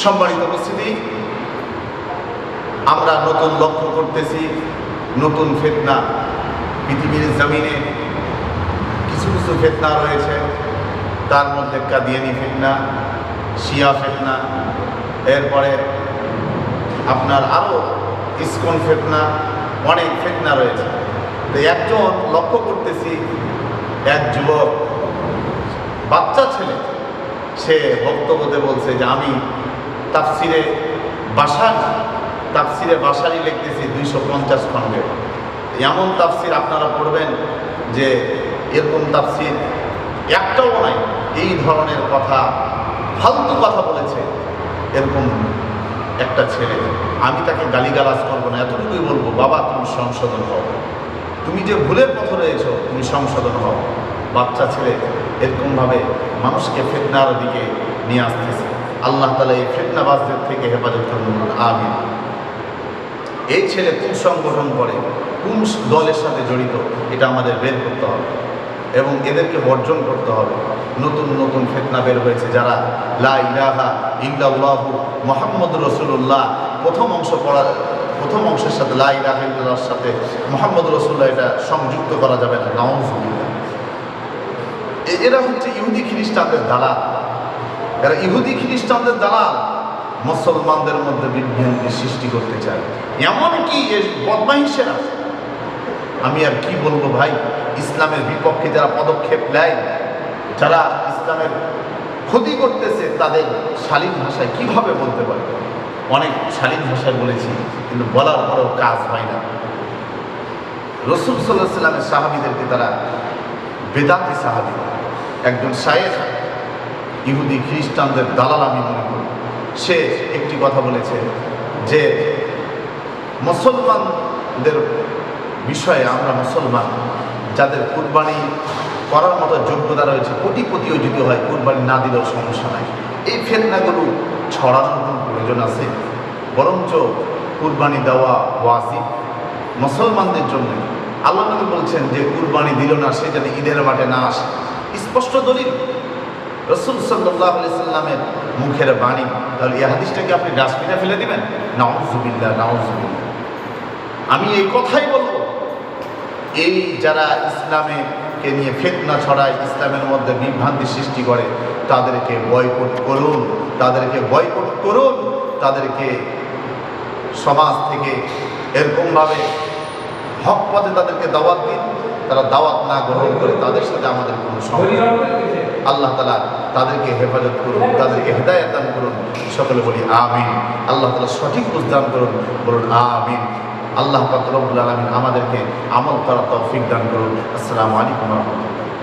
সম্মানিত উপস্থিতি, আমরা নতুন লক্ষ্য করতেছি, নতুন ফেতনা পৃথিবীর জমিনে। কিছু কিছু ফেতনা রয়েছে, তার মধ্যে কাদিয়ানি ফেতনা, শিয়া ফেতনা, এরপরে আপনার আরও ইস্কন ফেতনা, অনেক ফেতনা রয়েছে। তো একজন লক্ষ্য করতেছি, এক যুবক, বাচ্চা ছেলে, সে বক্তব্যতে বলছে যে, আমি তাফসিরে বাসার, তাফসিরে বাসারই লিখতেছি দুইশো পঞ্চাশ খণ্ডে। এমন তাফসির আপনারা পড়বেন যে এরকম তাফসির একটাও নাই, এই ধরনের কথা, ফালতু কথা বলেছে এরকম একটা ছেলে। আমি তাকে গালিগালাজ করব না, এতটুকুই বলব, বাবা তুমি সংশোধন হও। তুমি যে ভুলের পথে রয়েছ, তুমি সংশোধন হও। বাচ্চা ছেলে এরকমভাবে মানুষকে ফেতনার দিকে নিয়ে আসতেছে। আল্লাহ তালা এই ফেতনাবাজদের থেকে হেফাজত করুন আমি এই ছেলে কোন সংগঠন করে, কোন দলের সাথে জড়িত, এটা আমাদের বের করতে হবে এবং এদেরকে বর্জন করতে হবে। নতুন নতুন ফেতনা বের হয়েছে যারা লা ইলাহা ইল্লাল্লাহু মোহাম্মদ রসুল্লাহ প্রথম অংশ পড়া, প্রথম অংশের সাথে লা ইলাহা সাথে মোহাম্মদ রসুল্লাহ এটা সংযুক্ত করা যাবে না, নাউজুবিল্লাহ। এরা হচ্ছে ইহুদি খ্রিস্টানদের দালাল। এরা ইহুদি, খ্রিস্টানদের দ্বারা মুসলমানদের মধ্যে বিভ্রান্তি সৃষ্টি করতে চায়। এমনকি এর বদমাহিসেরা আমি আর কি বলব ভাই, ইসলামের বিপক্ষে যারা পদক্ষেপ নেয়, যারা ইসলামের ক্ষতি করতেছে, তাদের শালীন ভাষায় কীভাবে বলতে পারে? অনেক শালীন ভাষায় বলেছি, কিন্তু বলার পরেও কাজ হয় না। রসুল সাল্লাহ সাল্লামের সাহাবিদেরকে তারা বেদাতি সাহাবি। একজন শায়েখ ইহুদি খ্রিস্টানদের দালাল আমি মনে করি। সে একটি কথা বলেছে যে মুসলমানদের বিষয়ে আমরা মুসলমান, যাদের কুরবানি করার মতো যোগ্যতা রয়েছে, কোটিপতিও যদি হয়, কুরবানি না দিলেও সমস্যা নাই। এই ফেতনাগুলো ছড়ানোর কোনো প্রয়োজন আছে? বরঞ্চ কুরবানি দেওয়া ওয়াজিব মুসলমানদের জন্য। আল্লাহ নবী বলছেন যে কুরবানি দিল না, সে যেন ঈদের মাঠে না আসে। স্পষ্ট দলিল। রসুল সাল্লাহ সাল্লামের মুখের বাণী। তাহলে এই হাদিসটাকে আপনি ডাস্টবিনে ফেলে দিবেন? নাউজুবিল্লাহ নাউজুবিল্লাহ। আমি এই কথাই বলব। এই যারা ইসলামে কে নিয়ে ফেতনা ছড়ায়, ইসলামের মধ্যে বিভ্রান্তি সৃষ্টি করে, তাদেরকে বয়কট করুন, তাদেরকে বয়কট করুন, তাদেরকে সমাজ থেকে এরকমভাবে হক পথে তাদেরকে দাওয়াত দিন। তারা দাওয়াত না গ্রহণ করে তাদের সাথে আমাদের কোনো সম্পর্ক আল্লাহ তালা তাদেরকে হেফাজত করুন, তাদেরকে হেদায়ত দান করুন। সকলে বলি আমিন। আল্লাহ তালা সঠিক উদ্যান করুন, বলুন আমিন। আল্লাহ পাক আলমিন আমাদেরকে আমল করা তৌফিক দান করুন। আসসালামু আলাইকুম রহমতুল্লাহ।